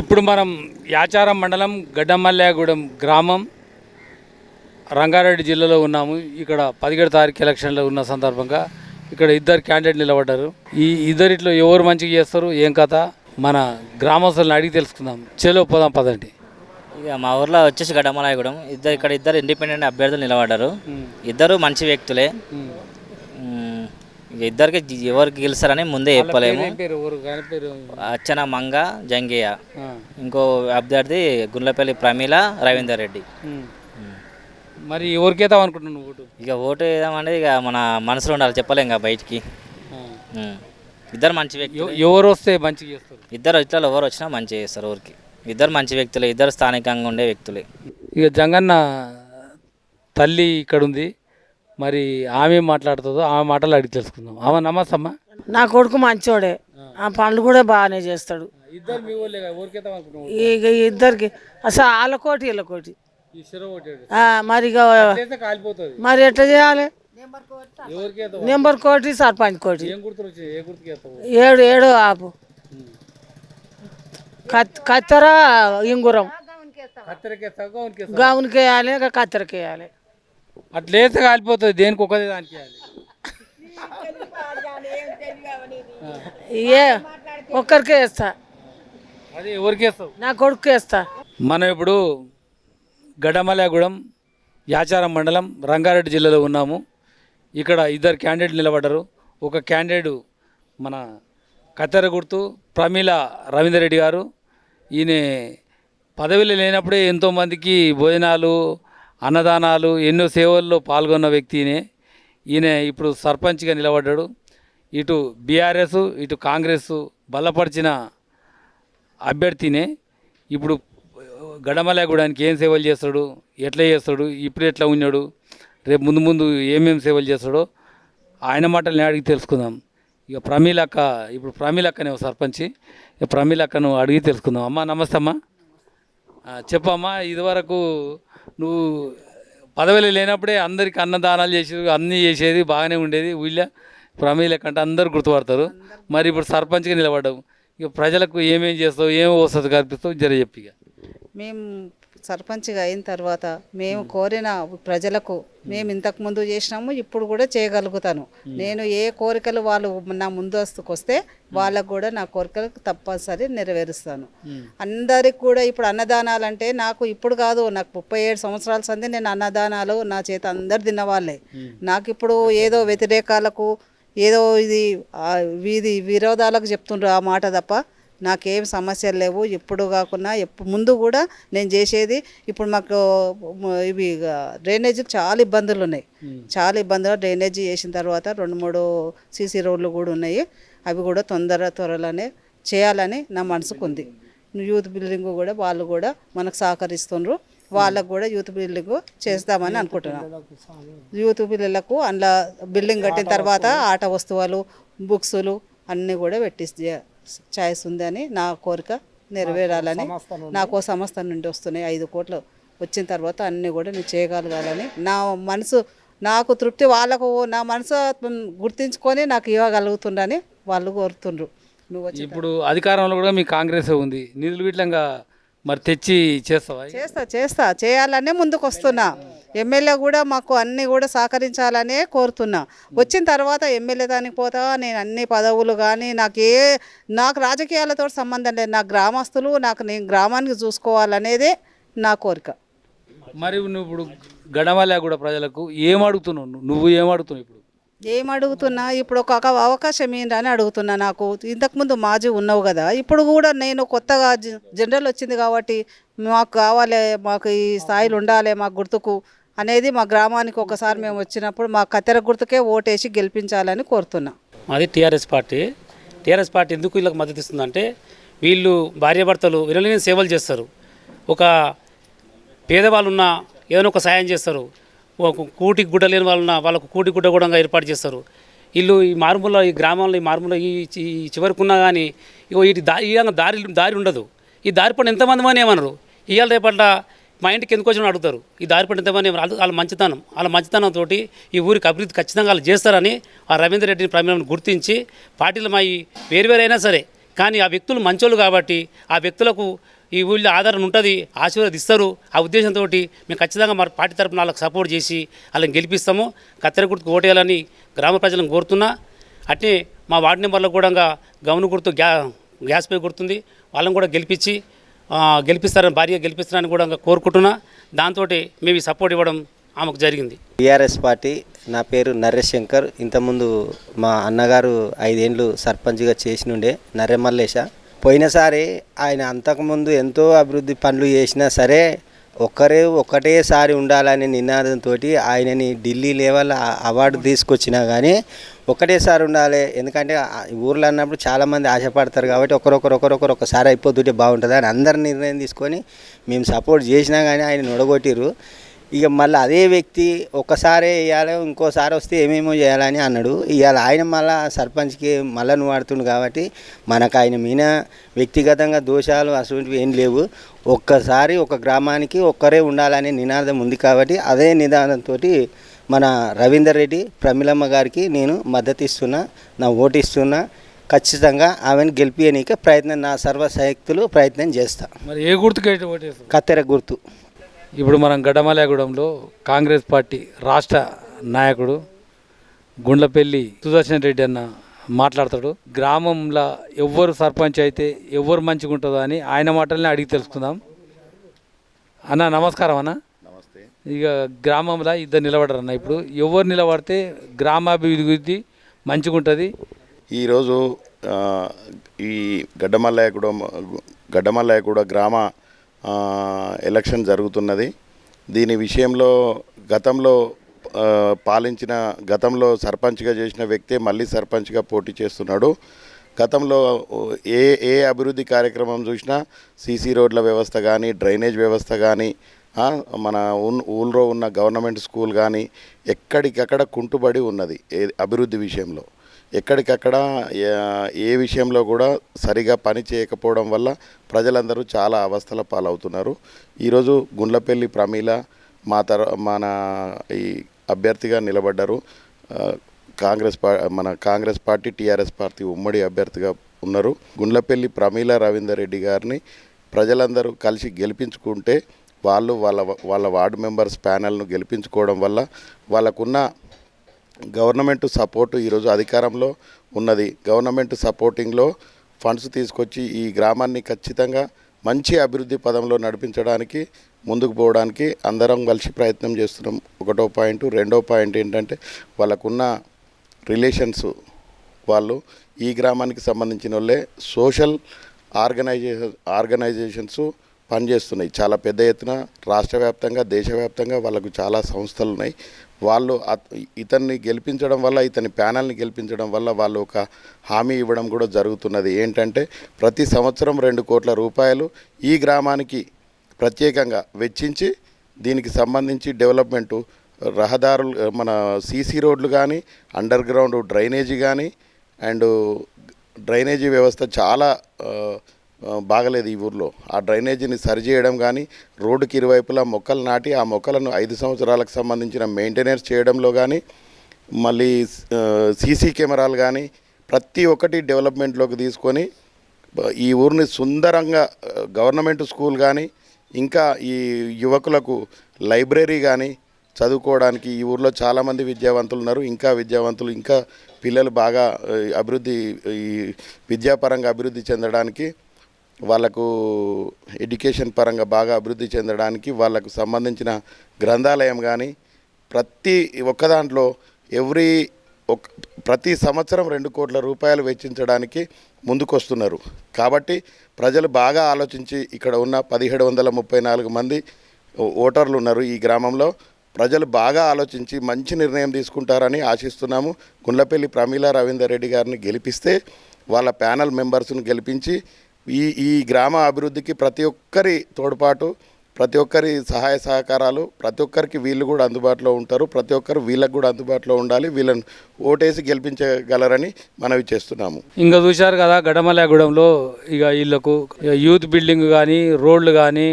ఇప్పుడు మనం యాచారం మండలం గడ్డమల్లాగూడెం గ్రామం రంగారెడ్డి జిల్లాలో ఉన్నాము. ఇక్కడ పదిహేడు తారీఖు ఎలక్షన్లో ఉన్న సందర్భంగా ఇక్కడ ఇద్దరు క్యాండిడేట్ నిలబడ్డారు. ఈ ఇద్దరిట్లో ఎవరు మంచిగా చేస్తారు ఏం కథ? మన గ్రామస్తులను అడిగి తెలుసుకుందాం. చెలో పోదాం పదండి. ఇక మా ఊర్లో వచ్చేసి గడ్డమలాయగూడెం ఇద్దరు ఇక్కడ ఇద్దరు ఇండిపెండెంట్ అభ్యర్థులు నిలబడ్డారు. ఇద్దరు మంచి వ్యక్తులే. ఇద్దరికి ఎవరికి గెలుస్తారని ముందే చెప్పలేము. అచ్చన మంగ జంగయ్య. ఇంకో అభ్యర్థి గుండ్లపల్లి ప్రమీల రవీందర్ రెడ్డి. మరి ఎవరికేద్దాం అనుకుంటున్నావు నువ్వు ఓటు? ఇక ఓటు వేద్దామంటే ఇక మన మనసులో ఉండాలి చెప్పలేం ఇక బయటికి. ఇద్దరు మంచి వ్యక్తులు. ఎవ- ఎవరు వస్తే మంచిగా చేస్తారు? ఇద్దరు ఇట్లా ఎవరు వచ్చినా మంచిగా చేస్తారు ఊరికి. ఇద్దరు మంచి వ్యక్తులే ఇద్దరు స్థానికంగా ఉండే వ్యక్తులే. ఇక జంగన్న తల్లి ఇక్కడ ఉంది మరి ఆమె మాట్లాడుతుందో ఆమె మాటలు అడిగి తెలుసుకుందాం. ఆమె నమస్తే అమ్మా నా కొడుకు మంచోడే. ఆ. పనులు కూడా బాగానే చేస్తాడు. ఇద్దరు మీ వాళ్ళే ఇక ఇద్దరికి అసలు ఈ శిరవ ఒకటి ఆ, మరి ఇక కాలిపోతుంది. మరి ఎట్లా చేయాలి? ఎవరికి నెంబర్ కోటి సర్పంచ్ కోటి. ఏం గుర్తులు వచ్చాయి ఏ గుర్తుకి వేస్తావు ఏడు ఏడు ఆపు. కత్ కత్తెర ఇంగురం. కత్తెరకేస్తావు? గౌన్కి గౌన్కి వేయాలి ఇక కత్తెరకి వేయాలి అట్లేస్తే కాలిపోతుంది దేనికి ఒకదే దానికి ఏ ఒక్కరికే వేస్తా అదే ఎవరికి వేస్తావు నా కొడుకు వేస్తా మనం ఇప్పుడు గడమలాగూడెం యాచారం మండలం రంగారెడ్డి జిల్లాలో ఉన్నాము. ఇక్కడ ఇద్దరు క్యాండిడేట్ నిలబడ్డారు. ఒక క్యాండిడేట్ మన కత్తెర గుర్తు ప్రమీల రవీందర్ రెడ్డి గారు. ఈయన పదవిలో లేనప్పుడే ఎంతోమందికి భోజనాలు అన్నదానాలు ఎన్నో సేవల్లో పాల్గొన్న వ్యక్తినే ఈయన ఇప్పుడు సర్పంచ్గా నిలబడ్డాడు. ఇటు బీఆర్ఎస్ ఇటు కాంగ్రెస్ బలపరిచిన అభ్యర్థినే ఇప్పుడు గడమలేగూడానికి ఏం సేవలు చేస్తాడు ఎట్లా చేస్తాడు ఇప్పుడు ఎట్లా ఉన్నాడు రేపు ముందు ముందు ఏమేమి సేవలు చేస్తాడో ఆయన మాటలు నేను అడిగి తెలుసుకుందాం. ఇక ప్రమీలక్క ఇప్పుడు ప్రమీలక్కనే ఓ సర్పంచి. ఇక ప్రమీలక్కను అడిగి తెలుసుకుందాం. అమ్మా నమస్తే అమ్మా. చెప్పమ్మా ఇదివరకు నువ్వు పదవిలో లేనప్పుడే అందరికి అన్నదానాలు చేసేది అన్నీ చేసేది బాగానే ఉండేది. ఊళ్ళో ప్రమేయ కంటే అందరు గుర్తుపడతారు. మరి ఇప్పుడు సర్పంచ్గా నిలబడ్డావు. ఇక ప్రజలకు ఏమేం చేస్తావు ఏం వస్తుంది కల్పిస్తావు జర చెప్పి మేము సర్పంచ్గా అయిన తర్వాత మేము కోరిన ప్రజలకు మేము ఇంతకు ముందు చేసినాము ఇప్పుడు కూడా చేయగలుగుతాను. నేను ఏ కోరికలు వాళ్ళు నా ముందస్తుకు వస్తే వాళ్ళకు కూడా నా కోరికలు తప్పనిసరి నెరవేరుస్తాను. అందరికి కూడా ఇప్పుడు అన్నదానాలు అంటే నాకు ఇప్పుడు కాదు నాకు ముప్పై ఏడు సంవత్సరాల సంది నేను అన్నదానాలు నా చేత అందరు తిన్నవాళ్ళే. నాకు ఇప్పుడు ఏదో వ్యతిరేకాలకు ఏదో ఇది వీధి విరోధాలకు చెప్తుండ్రు ఆ మాట తప్ప నాకేం సమస్యలు లేవు. ఎప్పుడు కాకుండా ఎప్పుడు ముందు కూడా నేను చేసేది ఇప్పుడు మాకు ఇవి డ్రైనేజీకి చాలా ఇబ్బందులు ఉన్నాయి. చాలా ఇబ్బందులు. డ్రైనేజీ చేసిన తర్వాత రెండు మూడు సీసీ రోడ్లు కూడా ఉన్నాయి. అవి కూడా తొందర త్వరలోనే చేయాలని నా మనసుకు ఉంది. యూత్ బిల్డింగ్ కూడా వాళ్ళు కూడా మనకు సహకరిస్తుండ్రు. వాళ్ళకు కూడా యూత్ బిల్డింగ్ చేస్తామని అనుకుంటున్నాం. యూత్ పిల్లలకు అందులో బిల్డింగ్ కట్టిన తర్వాత ఆట వస్తువులు బుక్సులు అన్నీ కూడా పెట్టి ఛాయిస్ ఉందని నా కోరిక నెరవేరాలని నాకు సంస్థ నుండి వస్తున్నాయి. ఐదు కోట్లు వచ్చిన తర్వాత అన్నీ కూడా నేను చేయగలగాలని నా మనసు నాకు తృప్తి వాళ్ళకు నా మనసు గుర్తించుకొని నాకు ఇవ్వగలుగుతుండని వాళ్ళు కోరుతుండ్రు. నువ్వు ఇప్పుడు అధికారంలో కూడా మీ కాంగ్రెస్ ఉంది. నిధులు వీటిలంగా మరి తెచ్చి చేస్తావా చేస్తా చేస్తా. చేయాలనే ముందుకు వస్తున్నా ఎమ్మెల్యే కూడా మాకు అన్ని కూడా సహకరించాలనే కోరుతున్నా. వచ్చిన తర్వాత ఎమ్మెల్యే దానికి పోతా నేను అన్ని పదవులు కానీ నాకు ఏ నాకు రాజకీయాలతో సంబంధం లేదు. నా గ్రామస్తులు నాకు నేను గ్రామానికి చూసుకోవాలనేదే నా కోరిక. మరి నువ్వు ఇప్పుడు గడమలే కూడా ప్రజలకు. ఏం అడుగుతున్నావు? నువ్వు? నువ్వు ఏం అడుగుతున్నావు ఇప్పుడు? ఏం అడుగుతున్నా ఇప్పుడు ఒక అవకాశం ఏంటని అడుగుతున్నా నాకు. ఇంతకుముందు మాజీ ఉన్నావు కదా. ఇప్పుడు కూడా నేను కొత్తగా జనరల్ వచ్చింది కాబట్టి మాకు కావాలి మాకు ఈ స్థాయిలు ఉండాలి మాకు గుర్తుకు అనేది మా గ్రామానికి ఒకసారి మేము వచ్చినప్పుడు మా కత్తెర గుర్తుకే ఓటేసి గెలిపించాలని కోరుతున్నా. మాది టీఆర్ఎస్ పార్టీ. టీఆర్ఎస్ పార్టీ ఎందుకు వీళ్ళకి మద్దతు ఇస్తుందంటే వీళ్ళు భార్యాభర్తలు వీళ్ళని సేవలు చేస్తారు. ఒక పేదవాళ్ళు ఉన్నా ఏదైనా ఒక సాయం చేస్తారు. కూటికి గుడ్డ లేని వాళ్ళ వాళ్ళకు కూటి గుడ్డ కూడా ఏర్పాటు చేస్తారు. వీళ్ళు ఈ మారుమూల ఈ గ్రామంలో ఈ మారుమూల ఈ చి- చివరికి ఉన్నా కానీ ఇగో ఈ దారి ఈ దారి దారి ఉండదు. ఈ దారి పడిన ఎంతమంది మంది ఏమన్నారు ఇవాళ రేపట్ల మా ఇంటికి ఎందుకు వచ్చిన అడుగుతారు. ఈ దారి పడిన ఎంతమంది ఏమన్నారు వాళ్ళ- మంచితనం వాళ్ళ మంచితనంతో ఈ ఊరికి అభివృద్ధి ఖచ్చితంగా వాళ్ళు చేస్తారని ఆ రవీంద్ర రెడ్డిని ప్రమేయం గుర్తించి పార్టీలు మా ఈ వేరు వేరు అయినా సరే కానీ ఆ వ్యక్తులు మంచోళ్ళు కాబట్టి ఆ వ్యక్తులకు ఈ ఊళ్ళో ఆధారణ ఉంటుంది ఆశీర్వదిస్తారు ఆ ఉద్దేశంతో మేము ఖచ్చితంగా మా పార్టీ తరపున వాళ్ళకి సపోర్ట్ చేసి వాళ్ళని గెలిపిస్తాము. కత్తెర గుర్తుకు ఓటేయాలని గ్రామ ప్రజలను కోరుతున్నా. అట్నే మా వార్డు మెంబర్లకు కూడా గమన గుర్తు గ్యా గ్యాస్ పై గుర్తుంది. వాళ్ళని కూడా గెలిపించి గెలిపిస్తారని భార్య గెలిపిస్తారని కూడా కోరుకుంటున్నా. దాంతో మేము సపోర్ట్ ఇవ్వడం ఆమెకు జరిగింది. టీఆర్ఎస్ పార్టీ నా పేరు నరేష్ శంకర్ ఇంతకుముందు మా అన్నగారు ఐదేండ్లు సర్పంచ్గా చేసినుండే నరేమల్లేశ మల్లేశ పోయినసారి ఆయన అంతకుముందు ఎంతో అభివృద్ధి పనులు చేసినా సరే ఒక్కరే ఒక్కటేసారి ఉండాలనే నినాదంతో ఆయనని ఢిల్లీ లెవెల్ అవార్డు తీసుకొచ్చినా కానీ ఒకటేసారి ఉండాలి. ఎందుకంటే ఆ ఊర్లో అన్నప్పుడు చాలామంది ఆశపడతారు కాబట్టి ఒకరొకరు ఒకరొకరు ఒకసారి అయిపోతుంటే బాగుంటుంది అని అందరు నిర్ణయం తీసుకొని మేము సపోర్ట్ చేసినా కానీ ఆయన నొడగొట్టిర్రు. ఇక మళ్ళీ అదే వ్యక్తి ఒక్కసారే వేయాలి ఇంకోసారి వస్తే ఏమేమో చేయాలని అన్నాడు. ఇవాళ ఆయన మళ్ళా సర్పంచ్కి మళ్ళా నువ్వు ఆడుతుండు కాబట్టి మనకు ఆయన మీద వ్యక్తిగతంగా దోషాలు అటువంటివి ఏం లేవు. ఒక్కసారి ఒక గ్రామానికి ఒక్కరే ఉండాలనే నినాదం ఉంది కాబట్టి అదే నినాదంతో మన రవీందర్ రెడ్డి ప్రమిలమ్మ గారికి నేను మద్దతు ఇస్తున్నా నా ఓటు ఇస్తున్నా. ఖచ్చితంగా ఆమెను గెలిపియనీకే ప్రయత్నం నా సర్వశక్తులు ప్రయత్నం చేస్తా. మరి ఏ ఓటేస్తారు కత్తెర గుర్తు. ఇప్పుడు మనం గడ్డమలగూడెంలో కాంగ్రెస్ పార్టీ రాష్ట్ర నాయకుడు గుండ్లపల్లి సుదర్శన్ రెడ్డి అన్న మాట్లాడతాడు. గ్రామంలో ఎవ్వరు సర్పంచ్ అయితే ఎవ్వరు మంచిగా ఉంటుందో అని ఆయన మాటల్ని అడిగి తెలుసుకుందాం. అన్న నమస్కారం అన్న. నమస్తే. ఇక గ్రామంలో ఇద్దరు నిలబడరు అన్న ఇప్పుడు. ఎవరు నిలబడితే గ్రామాభివృద్ధి మంచిగా ఉంటుంది? ఈరోజు ఈ గడ్డమల్లయ్యగూడ గడ్డమల్లయ్యగూడ గ్రామ ఆ, ఎలక్షన్ జరుగుతున్నది. దీని విషయంలో గతంలో పాలించిన గతంలో సర్పంచ్గా చేసిన వ్యక్తే మళ్ళీ సర్పంచ్గా పోటీ చేస్తున్నాడు. గతంలో ఏ ఏ అభివృద్ధి కార్యక్రమం చూసినా సీసీ రోడ్ల వ్యవస్థ కానీ డ్రైనేజ్ వ్యవస్థ కానీ మన ఊళ్ళో ఉన్న గవర్నమెంట్ స్కూల్ కానీ ఎక్కడికక్కడ కుంటుబడి ఉన్నది ఏ అభివృద్ధి విషయంలో. ఎక్కడికక్కడ ఏ- విషయంలో కూడా సరిగా పని చేయకపోవడం వల్ల ప్రజలందరూ చాలా అవస్థల పాలవుతున్నారు. ఈరోజు గుండ్లపల్లి ప్రమీల మా తర మన ఈ అభ్యర్థిగా నిలబడ్డారు. కాంగ్రెస్ పా మన కాంగ్రెస్ పార్టీ టీఆర్ఎస్ పార్టీ ఉమ్మడి అభ్యర్థిగా ఉన్నారు. గుండ్లపల్లి ప్రమీల రవీందర్ రెడ్డి గారిని ప్రజలందరూ కలిసి గెలిపించుకుంటే వాళ్ళు వాళ్ళ వాళ్ళ వార్డు మెంబర్స్ ప్యానల్ను గెలిపించుకోవడం వల్ల వాళ్ళకున్న గవర్నమెంట్ సపోర్టు ఈరోజు అధికారంలో ఉన్నది. గవర్నమెంట్ సపోర్టింగ్లో ఫండ్స్ తీసుకొచ్చి ఈ గ్రామాన్ని ఖచ్చితంగా మంచి అభివృద్ధి పదంలో నడిపించడానికి ముందుకు పోవడానికి అందరం కలిసి ప్రయత్నం చేస్తున్నాం. ఒకటో పాయింట్. రెండో పాయింట్ ఏంటంటే వాళ్ళకున్న రిలేషన్స్ వాళ్ళు ఈ గ్రామానికి సంబంధించిన వాళ్ళే సోషల్ ఆర్గనైజేషన్ ఆర్గనైజేషన్స్ పనిచేస్తున్నాయి. చాలా పెద్ద ఎత్తున రాష్ట్ర వ్యాప్తంగా దేశవ్యాప్తంగా వాళ్ళకు చాలా సంస్థలు ఉన్నాయి వాళ్ళు అత- ఇతన్ని గెలిపించడం వల్ల ఇతని ప్యానల్ని గెలిపించడం వల్ల వాళ్ళు ఒక హామీ ఇవ్వడం కూడా జరుగుతున్నది. ఏంటంటే ప్రతి సంవత్సరం రెండు కోట్ల రూపాయలు ఈ గ్రామానికి ప్రత్యేకంగా వెచ్చించి దీనికి సంబంధించి డెవలప్మెంటు రహదారులు మన సీసీ రోడ్లు కానీ అండర్ గ్రౌండ్ డ్రైనేజీ కానీ అండ్ డ్రైనేజీ వ్యవస్థ చాలా బాగలేదు ఈ ఊర్లో. ఆ డ్రైనేజీని సరిచేయడం కానీ రోడ్డుకి ఇరువైపులా మొక్కలు నాటి ఆ మొక్కలను ఐదు సంవత్సరాలకు సంబంధించిన మెయింటెనెన్స్ చేయడంలో కానీ మళ్ళీ సీసీ కెమెరాలు కానీ ప్రతి ఒక్కటి డెవలప్మెంట్లోకి తీసుకొని ఈ ఊరిని సుందరంగా గవర్నమెంట్ స్కూల్ కానీ ఇంకా ఈ యువకులకు లైబ్రరీ కానీ చదువుకోవడానికి ఈ ఊర్లో చాలామంది విద్యావంతులు ఉన్నారు. ఇంకా విద్యావంతులు ఇంకా పిల్లలు బాగా అభివృద్ధి ఈ విద్యాపరంగా అభివృద్ధి చెందడానికి వాళ్ళకు ఎడ్యుకేషన్ పరంగా బాగా అభివృద్ధి చెందడానికి వాళ్ళకు సంబంధించిన గ్రంథాలయం కానీ ప్రతి ఒక్క దాంట్లో ఎవ్రీ ఒక ప్రతి సంవత్సరం రెండు కోట్ల రూపాయలు వెచ్చించడానికి ముందుకొస్తున్నారు. కాబట్టి ప్రజలు బాగా ఆలోచించి ఇక్కడ ఉన్న పదిహేడు వందల ముప్పై నాలుగు మంది ఓటర్లు ఉన్నారు ఈ గ్రామంలో. ప్రజలు బాగా ఆలోచించి మంచి నిర్ణయం తీసుకుంటారని ఆశిస్తున్నాము. గుండ్లపల్లి ప్రమీల రవీందర్ రెడ్డి గారిని గెలిపిస్తే వాళ్ళ ప్యానల్ మెంబర్స్ను గెలిపించి ఈ ఈ గ్రామ అభివృద్ధికి ప్రతి ఒక్కరి తోడ్పాటు ప్రతి ఒక్కరి సహాయ సహకారాలు ప్రతి ఒక్కరికి వీళ్ళు కూడా అందుబాటులో ఉంటారు ప్రతి ఒక్కరు వీళ్ళకు కూడా అందుబాటులో ఉండాలి వీళ్ళని ఓటేసి గెలిపించగలరని మనవి చేస్తున్నాము. ఇంకా చూశారు కదా గడమలాగూడెంలో ఇక వీళ్ళకు యూత్ బిల్డింగ్ కానీ రోడ్లు కానీ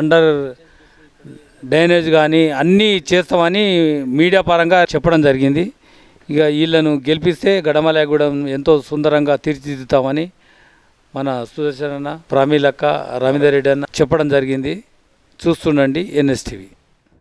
అండర్ డ్రైనేజ్ కానీ అన్నీ చేస్తామని మీడియా పరంగా చెప్పడం జరిగింది. ఇక వీళ్ళను గెలిపిస్తే గడమలాగూడెం ఎంతో సుందరంగా తీర్చిదిద్దుతామని మన సుదర్శన్ అన్న ప్రమీలక్క రవీందర్ రెడ్డి అన్న చెప్పడం జరిగింది. చూస్తుండండి ఎన్ఎస్టీవీ